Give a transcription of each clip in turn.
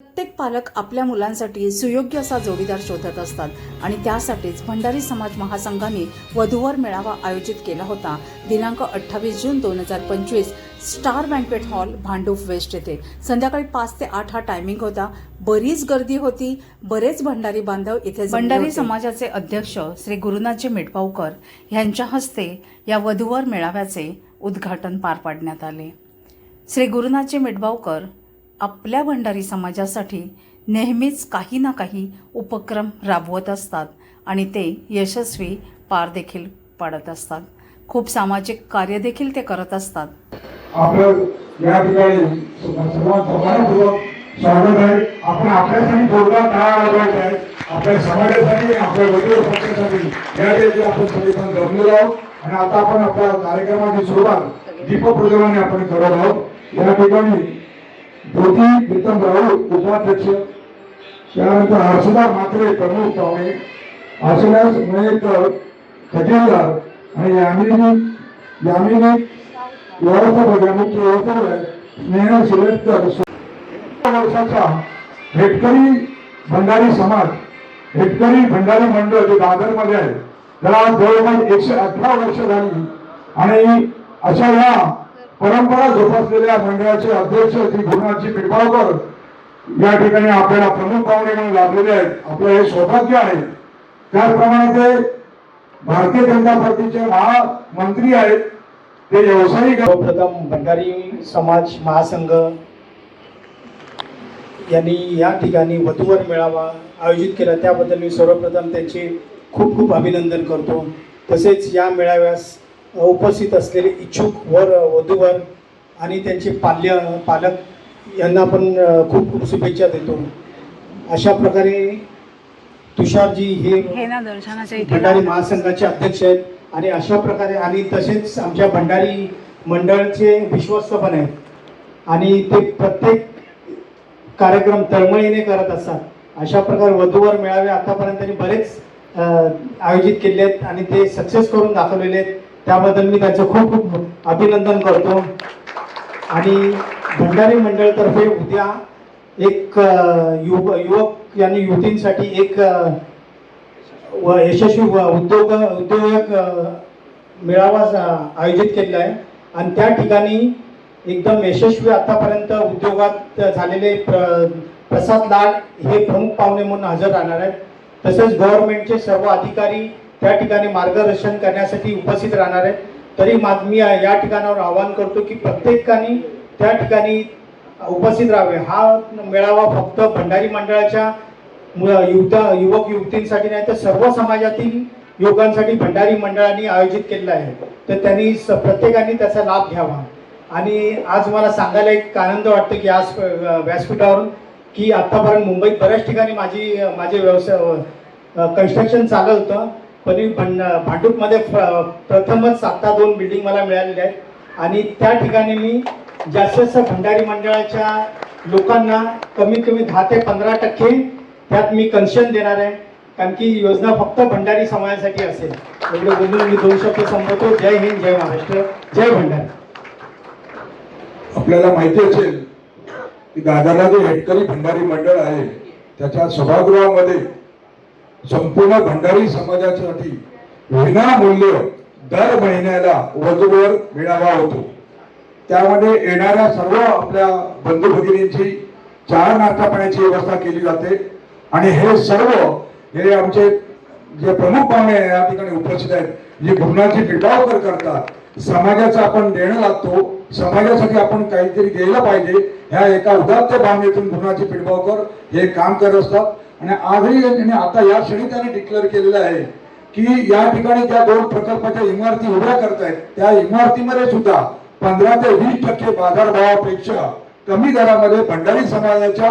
प्रत्येक पालक आपल्या मुलांसाठी सुयोग्य असा जोडीदार शोधत असतात आणि त्यासाठीच भंडारी समाज महासंघाने वधूवर मेळावा आयोजित केला होता. दिनांक अठ्ठावीस जून दोन हजार पंचवीस star banquet hall Bhandup west येथे. संध्याकाळी पाच ते आठ हा टायमिंग होता. बरीच गर्दी होती. बरेच भंडारी बांधव इथे भंडारी समाजाचे अध्यक्ष श्री गुरुनाथजी मिटपावकर यांच्या हस्ते या वधूवर मेळाव्याचे उद्घाटन पार पाडण्यात आले. श्री गुरुनाथजी मिटबावकर आपल्या भंडारी समाजासाठी नेहमीच काही ना काही उपक्रम राबवत असतात आणि ते यशस्वी पार देखील पाडत असतात. खूप सामाजिक कार्य देखील ते करत असतात. आपलं या ठिकाणी स्वागत आहे. आपण आपल्यासाठी जोरदार काय वाजवायचा आहे? आपल्या समाजासाठी आपल्या वडील पक्षासाठी या ठिकाणी आपण सगळेजण जमलेलो आहोत. आणि आता आपण आपल्या कार्यक्रमाची सुरुवात दीपप्रज्वलाने आपण करत आहोत. या ठिकाणी ज्योती प्रीतम राऊत उपाध्यक्ष त्यानंतर हर्षदा म्हात्रे प्रमुख पाहुणे हर्षदास मयेकर खजिनदार आणि यामिनी यामिनी व्यवस्थापक मुख्य व्यवस्थापक स्नेहा शिलेकर वर्षाचा हेटकरी भंडारी समाज हेटकरी भंडारी मंडळ जे दादरमध्ये आहे त्याला आज जवळपास एकशे अठरा वर्ष झाली. आणि अशा या परंपरा जोपासलेल्या मंडळाचे अध्यक्ष श्री गुरुनाथजी पिडपावकर या ठिकाणी आपल्याला प्रमुख पाहुणे म्हणून लाभलेले आहेत. आपलं हे सौभाग्य आहे. त्याचप्रमाणे ते भारतीय जनता पार्टीचे महामंत्री आहेत. ते व्यावसायिक प्रथम भंडारी समाज महासंघ यांनी या ठिकाणी वधूवर मेळावा आयोजित केला. त्याबद्दल मी सर्वप्रथम त्यांचे खूप खूप अभिनंदन करतो. तसेच या मेळाव्यास उपस्थित असलेले इच्छुक वर वधूवर आणि त्यांचे पाल्य पालक यांना पण खूप खूप शुभेच्छा देतो. अशा प्रकारे तुषारजी हे हे भंडारी महासंघाचे अध्यक्ष आहेत आणि अशा प्रकारे आणि तसेच आमच्या भंडारी मंडळाचे विश्वस्त पण आहेत. आणि ते प्रत्येक कार्यक्रम तळमळीने करत असतात. अशा प्रकारे वधूवर मेळावे आतापर्यंत त्यांनी बरेच आयोजित केले आहेत आणि ते सक्सेस करून दाखवलेले आहेत. त्याबद्दल मी त्यांचं खूप खूप अभिनंदन करतो. आणि भंडारी मंडळतर्फे उद्या एक युव युवक यांनी युवतींसाठी एक व यशस्वी उद्योग उद्योजक मेळावा आयोजित केलेला आहे. आणि त्या ठिकाणी एकदम यशस्वी आतापर्यंत उद्योगात झालेले प्र प्रसाद लाड हे प्रमुख पाहुणे म्हणून हजर राहणार आहेत. तसेच गव्हर्नमेंटचे सर्व अधिकारी त्या ठिकाणी मार्गदर्शन करण्यासाठी उपस्थित राहणार आहे. तरी मी या ठिकाणावर आवाहन करतो की प्रत्येकाने त्या ठिकाणी उपस्थित राहावे. हा मेळावा फक्त भंडारी मंडळाच्या युवता युवक युवतींसाठी नाही तर सर्व समाजातील युवकांसाठी भंडारी मंडळाने आयोजित केलेला आहे. तर त्यांनी प्रत्येकाने त्याचा लाभ घ्यावा. आणि आज मला सांगायला एक आनंद वाटतो की आज व्यासपीठावरून की आतापर्यंत मुंबईत बऱ्याच ठिकाणी माझी माझे व्यवसाय कन्स्ट्रक्शन चालू होतं. पण मी भंड भांडूपमध्ये प्र- प्रथमच आता दोन बिल्डिंग मला मिळालेल्या आहेत. आणि त्या ठिकाणी मी जास्तीत जास्त भंडारी मंडळाच्या लोकांना कमीत कमी दहा ते पंधरा टक्के त्यात मी कन्शन देणार आहे. कारण की योजना फक्त भंडारी समाजासाठी असेल. एवढे बोलून मी दोन शब्द संपवतो. जय हिंद जय महाराष्ट्र जय भंडारी. आपल्याला माहिती असेल की दादाला जे हेटकरी भंडारी मंडळ आहे त्याच्या सभागृहामध्ये संपूर्ण भंडारी समाजासाठी विनामूल्य दर महिन्याला वधूवर मिळावा होतो. त्यामध्ये येणाऱ्या सर्व आपल्या बंधू भगिनींची चार नाश्ता पाण्याची व्यवस्था केली जाते. आणि हे सर्व हे आमचे जे प्रमुख पाहुणे या ठिकाणी उपस्थित आहेत जे गुरुनाथजी पिटावकर करतात समाजाचं आपण देणं लागतो. समाजासाठी आपण काहीतरी गेलं पाहिजे. ह्या एका उदात्त भावनेतून गुरुनाथजी पिडगावकर हे काम करत असतात. आणि आजही त्यांनी आता या क्षणी त्यांनी डिक्लेअर केलेलं आहे की या ठिकाणी ज्या दोन प्रकल्पाच्या इमारती उभ्या करतायत त्या इमारतीमध्ये सुद्धा पंधरा ते वीस टक्के बाजारभावापेक्षा कमी दरामध्ये भंडारी समाजाच्या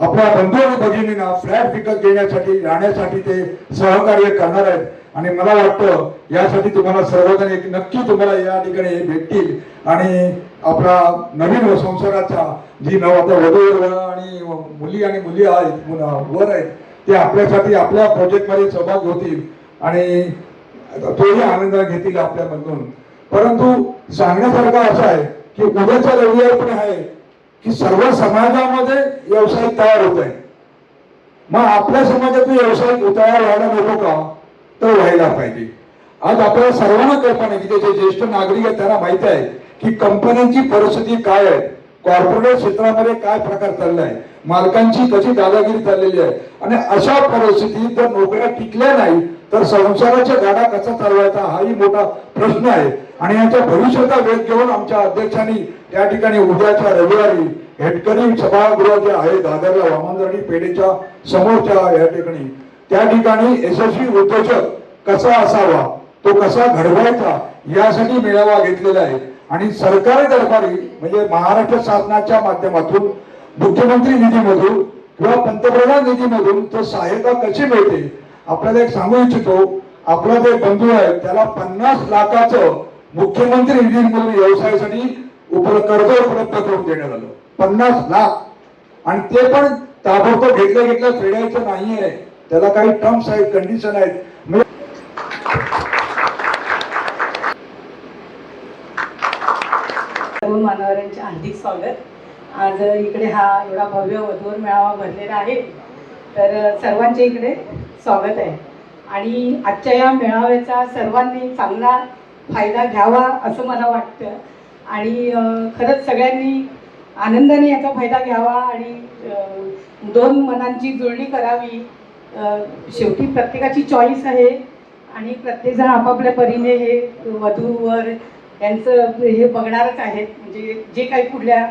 आपल्या बंधू आणि भगिनींना फ्लॅट विकत घेण्यासाठी राहण्यासाठी ते सहकार्य करणार आहेत. आणि मला वाटतं यासाठी तुम्हाला सर्वजण एक नक्की तुम्हाला या ठिकाणी भेटतील. आणि आपला नवीन संसाराचा जी नव आता वधू आणि मुली आणि मुली आहेत मुलं- वर आहेत ते आपल्यासाठी आपल्या प्रोजेक्टमध्ये सहभाग होतील आणि तोही आनंद घेतील आपल्यामधून. परंतु सांगण्यासारखं असं आहे की उद्याचा रविवार पण आहे की सर्व समाजामध्ये व्यावसायिक तयार होत आहे. मग आपल्या समाजातून व्यावसायिक तयार व्हायला नको का? तर व्हायला पाहिजे. आज आपल्याला सर्वांना कल्पना आहे की जे ज्येष्ठ नागरिक आहेत त्यांना माहीत आहे की कंपन्यांची परिस्थिती काय आहे? कॉर्पोरेट क्षेत्रामध्ये काय प्रकार चाललाय मालकांची कशी दादागिरी चाललेली आहे? आणि अशा परिस्थितीत जर नोकऱ्या टिकल्या नाही तर संसाराच्या गाडा कसा चालवायचा हाही मोठा प्रश्न आहे. आणि याच्या भविष्याचा वेध घेऊन आमच्या अध्यक्षांनी त्या ठिकाणी उद्याच्या रविवारी हेटकरी सभागृह जे आहे दादरला वामनदर्डी पेढेच्या समोरच्या या ठिकाणी त्या ठिकाणी यशस्वी उद्योजक कसा असावा तो कसा घडवायचा यासाठी मेळावा घेतलेला आहे. आणि सरकारी दरबारी म्हणजे महाराष्ट्र शासनाच्या माध्यमातून मुख्यमंत्री निधीमधून किंवा पंतप्रधान निधीमधून तो सहायता कशी मिळते आपल्याला एक सांगू इच्छितो. आपला जे बंधू आहे त्याला पन्नास लाखाचं मुख्यमंत्री निधीमधून व्यवसायासाठी उपलब्ध कर्ज उपलब्ध करून देण्यात आलं. पन्नास लाख. आणि ते पण ताबडतोब घेतलं घेतलं फेडायचं नाहीये. त्याला काही टर्म्स आहेत कंडिशन आहेत. मानवऱ्यांचे हार्दिक स्वागत. आज इकडे हा एवढा भव्य वधूर मेळावा भरलेला आहे. तर सर्वांचे इकडे स्वागत आहे. आणि आजच्या या मेळाव्याचा सर्वांनी चांगला फायदा घ्यावा असं मला वाटतं. आणि खरंच सगळ्यांनी आनंदाने याचा फायदा घ्यावा आणि दोन मनांची जुळणी करावी. शेवटी प्रत्येकाची चॉईस आहे आणि प्रत्येकजण आपापल्या परीने हे वधूवर यांचं हे बघणारच आहेत. म्हणजे जे काही पुढल्या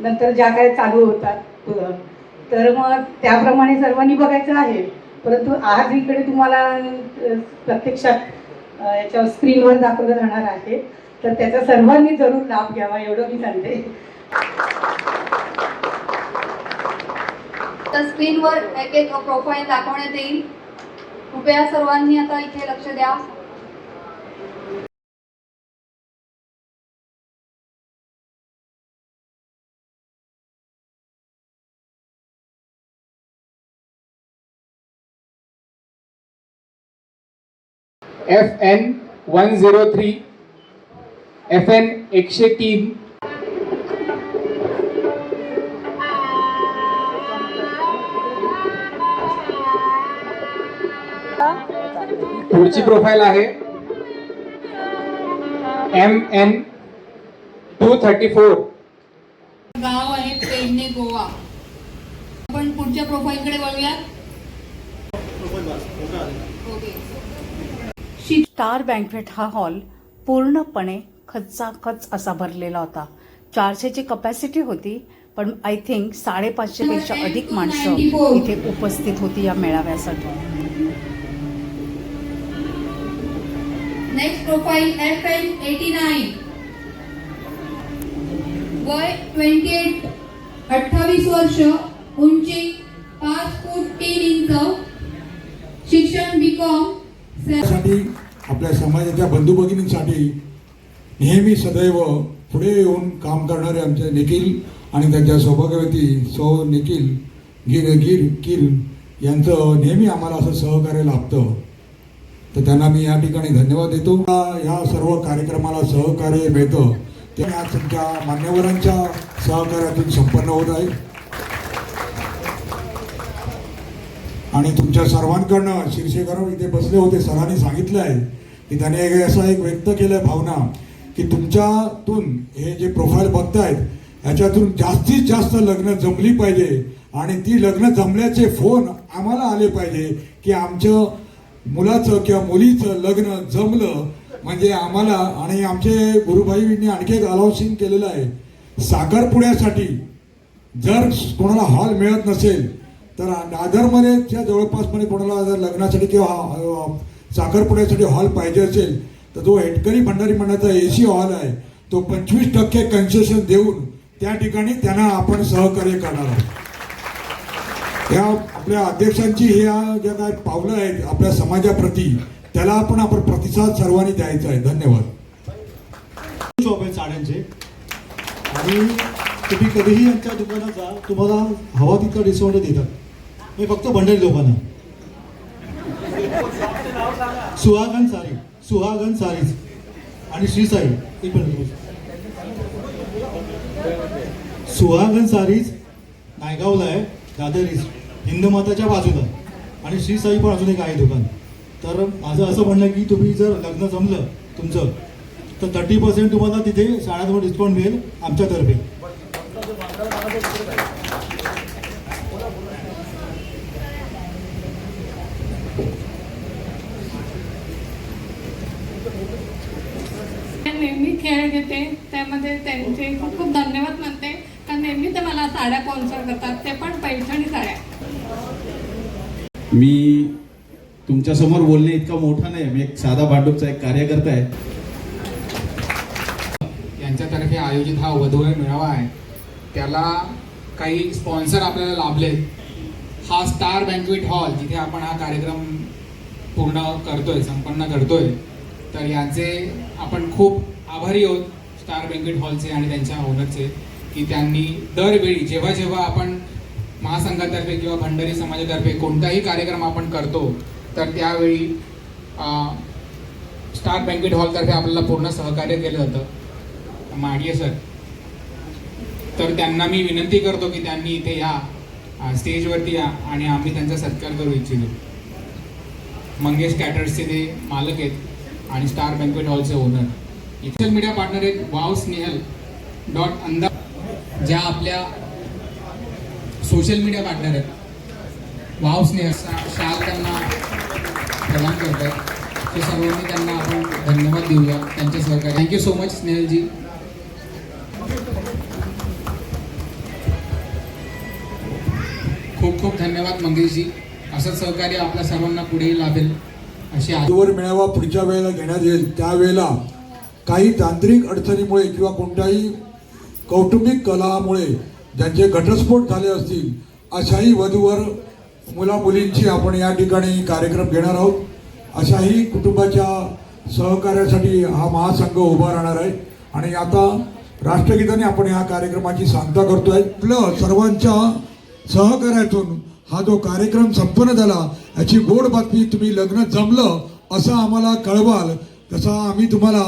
नंतर ज्या काही चालू होतात तर मग त्याप्रमाणे सर्वांनी बघायचं आहे. परंतु आज इकडे तुम्हाला प्रत्यक्षात याच्यावर याच्या स्क्रीनवर दाखवलं जाणार आहे. तर त्याचा सर्वांनी जरूर लाभ घ्यावा एवढं मी सांगते. तर स्क्रीनवर एक एक प्रोफाईल दाखवण्यात येईल. कृपया सर्वांनी आता इथे लक्ष द्या. F N one zero three F N एकशे तीन. पुढची प्रोफाईल आहे M N two thirty four गाव आहे पेडणे गोवा. आपण पुढच्या प्रोफाईलकडे वळूयात. ओके स्टार बँकवेट हा हॉल पूर्णपणे खचाखच असा भरलेला होता. चारशेची कपॅसिटी होती पण आय थिंक साडेपाचशेपेक्षा अधिक माणसं इथे उपस्थित होती या मेळाव्यासाठी. Next profile F N eighty nine वय ट्वेंटी एट अठ्ठावीस वर्ष उंची पाच फूट तीन इंच. शिक्षण बी कॉम साठी आपल्या समाजाच्या बंधू भगिनींसाठी नेहमी सदैव पुढे येऊन काम करणारे आमचे निखिल आणि त्यांच्या सौभाग्यवती सौ निखिल गिर गिर किल यांचं नेहमी आम्हाला असं सहकार्य लाभतं. तर त्यांना मी या ठिकाणी धन्यवाद देतो. या सर्व कार्यक्रमाला सहकार्य मिळतं. ते आज तुमच्या मान्यवरांच्या सहकार्यातून संपन्न होत आहे. आणि तुमच्या सर्वांकडनं शिरशेकर इथे बसले होते सरांनी सांगितलं आहे की त्याने एक एक व्यक्त केलं भावना की तुमच्यातून हे जे प्रोफाईल बघतायत ह्याच्यातून जास्तीत जास्त लग्न जमली पाहिजे आणि ती लग्न जमल्याचे फोन आम्हाला आले पाहिजे की आमचं मुलाचं किंवा मुलीचं लग्न जमलं म्हणजे आम्हाला आणि आमचे गुरुभाईंनी आणखी एक अलाउन्सिंग केलेलं आहे. साखरपुड्यासाठी जर कोणाला हॉल मिळत नसेल तर दादरमध्ये जवळपास जवळपासमध्ये कोणाला जर लग्नासाठी किंवा साखरपुड्यासाठी हॉल पाहिजे असेल तर जो हेटकरी भंडारी मंडळाचा ए सी हॉल आहे तो पंचवीस टक्के कन्सेशन देऊन त्या ठिकाणी त्यांना आपण सहकार्य करणार आहोत. या आपल्या अध्यक्षांची ह्या ज्या काय पावलं आहेत आपल्या समाजाप्रती त्याला आपण आपण प्रतिसाद सर्वांनी द्यायचा आहे. धन्यवाद. शॉप साड्यांचे. आणि तुम्ही कधीही यांच्या दुकानात जा तुम्हाला हवा तितका डिस्काउंट देतात. मी फक्त भंडारी लोकांना. सुहागन सारी सुहागन सारीज आणि श्री साई एक पण सुहागन सारीज नायगावला आहे दादर हिंदमाताच्या बाजूला. आणि श्री साई पण अजून एक आहे दुकान. तर माझं असं म्हणणं की तुम्ही जर लग्न जमलं तुमचं तर थर्टी पर्सेंट तुम्हाला तिथे शाळांवर डिस्काउंट मिळेल आमच्यातर्फे ते नेहमी खेळ घेते त्यामध्ये त्यांचे खूप खूप धन्यवाद म्हणते. कारण नेहमी ते मला साड्या स्पॉन्सर करतात ते पण पैठणी साड्या. मी तुमच्यासमोर बोलणे इतका मोठा नाही मी एक साधा भांडूपचा एक कार्यकर्ता आहे. यांच्यातर्फे आयोजित हा वधूवर मेळावा आहे. त्याला काही स्पॉन्सर आपल्याला लाभलेत. हा स्टार बँकवेट हॉल जिथे आपण हा कार्यक्रम पूर्ण करतोय संपन्न करतोय. तर यांचे आपण खूप आभारी आहोत स्टार बँकेट हॉलचे आणि त्यांच्या ओनरचे की त्यांनी दरवेळी जेव्हा जेव्हा आपण महासंघातर्फे किंवा भंडारी समाजातर्फे कोणताही कार्यक्रम आपण करतो तर त्यावेळी स्टार बँकेट हॉलतर्फे आपल्याला पूर्ण सहकार्य केलं जातं. माडिये सर तर त्यांना मी विनंती करतो की त्यांनी इथे या स्टेजवरती या आणि आम्ही त्यांचा सत्कार करू इच्छितो. मंगेश कॅटर्सचे ते मालक आहेत आणि स्टार बँकेट हॉलचे ओनर. सोशल मीडिया पार्टनर आहेत वाव स्नेहल डॉट अंदा ज्या आपल्या सोशल मीडिया पार्टनर आहेत. वाव स्नेहल शाल त्यांना प्रदान करत आहेत ते सर्वांनी त्यांना आपण धन्यवाद देऊया त्यांच्या सहकार्य थँक्यू सो मच स्नेहलजी. खूप खूप धन्यवाद मंगेशजी. असं सहकार्य आपल्या सर्वांना पुढेही लाभेल. अशी आजवर मिळावा मेळावा पुढच्या वेळेला घेण्यात येईल त्यावेळेला काही तांत्रिक अडचणीमुळे किंवा कोणत्याही कौटुंबिक कलामुळे ज्यांचे घटस्फोट झाले असतील अशाही वधूवर मुला मुलींची आपण या ठिकाणी कार्यक्रम घेणार आहोत. अशाही कुटुंबाच्या सहकार्यासाठी हा महासंघ उभा राहणार आहे. आणि आता राष्ट्रगीताने आपण या कार्यक्रमाची सांगता आहे आपलं सर्वांच्या सहकार्यातून हा जो कार्यक्रम संपन्न झाला याची गोड बातमी तुम्ही लग्न जमलं असं आम्हाला कळवाल तसा आम्ही तुम्हाला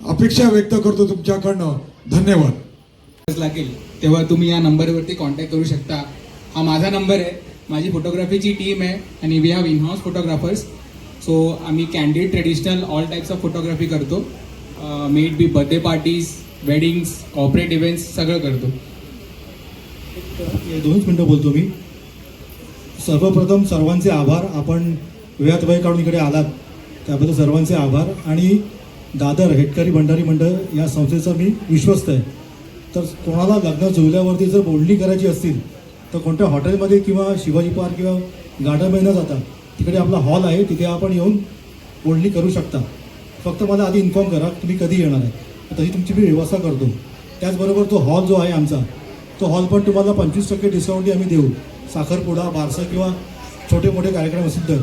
अपेक्षा व्यक्त करतो तुमच्याकडनं. धन्यवाद. लागेल. तेव्हा तुम्ही या नंबरवरती कॉन्टॅक्ट करू शकता. हा माझा नंबर आहे. माझी फोटोग्राफीची टीम आहे आणि we have in house photographers so आम्ही candid traditional all types of photography करतो. May it be birthday parties weddings corporate events सगळं करतो. दोनच मिनटं बोलतो मी. सर्वप्रथम सर्वांचे आभार. आपण वेळात वेळ काढून इकडे आलात. त्याबद्दल सर्वांचे आभार. आणि दादर हेटकरी भंडारी मंडळ या संस्थेचा मी विश्वस्त आहे. तर कोणाला लग्न जुळल्यावरती जर बोलणी करायची असतील तर कोणत्या हॉटेलमध्ये किंवा शिवाजी पार्क किंवा गार्डनमध्ये न जाता तिकडे आपला हॉल आहे तिथे आपण येऊन बोलणी करू शकता. फक्त मला आधी इन्फॉर्म करा तुम्ही कधी येणार आहे. तर तशी तुमची मी व्यवस्था करतो. त्याचबरोबर तो हॉल जो आहे आमचा तो हॉल पण तुम्हाला पंचवीस टक्के डिस्काउंटही आम्ही देऊ. साखरपुडा बारसा किंवा छोटे मोठे कार्यक्रम असतील तर.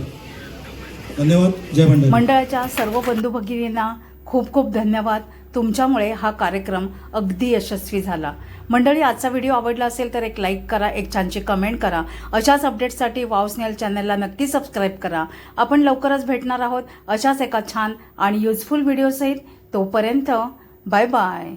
धन्यवाद. जय मंडळ मंडळाच्या सर्व बंधू भगिनींना खूप खूप धन्यवाद. तुमच्यामुळे हा कार्यक्रम अगदी यशस्वी झाला. मंडळी आजचा व्हिडिओ आवडला असेल तर एक लाईक करा एक छानशी कमेंट करा. अशाच अपडेट्ससाठी वाव स्नेल चॅनलला नक्की सबस्क्राईब करा. आपण लवकरच भेटणार आहोत अशाच एका छान आणि युजफुल व्हिडिओसहित तोपर्यंत बाय बाय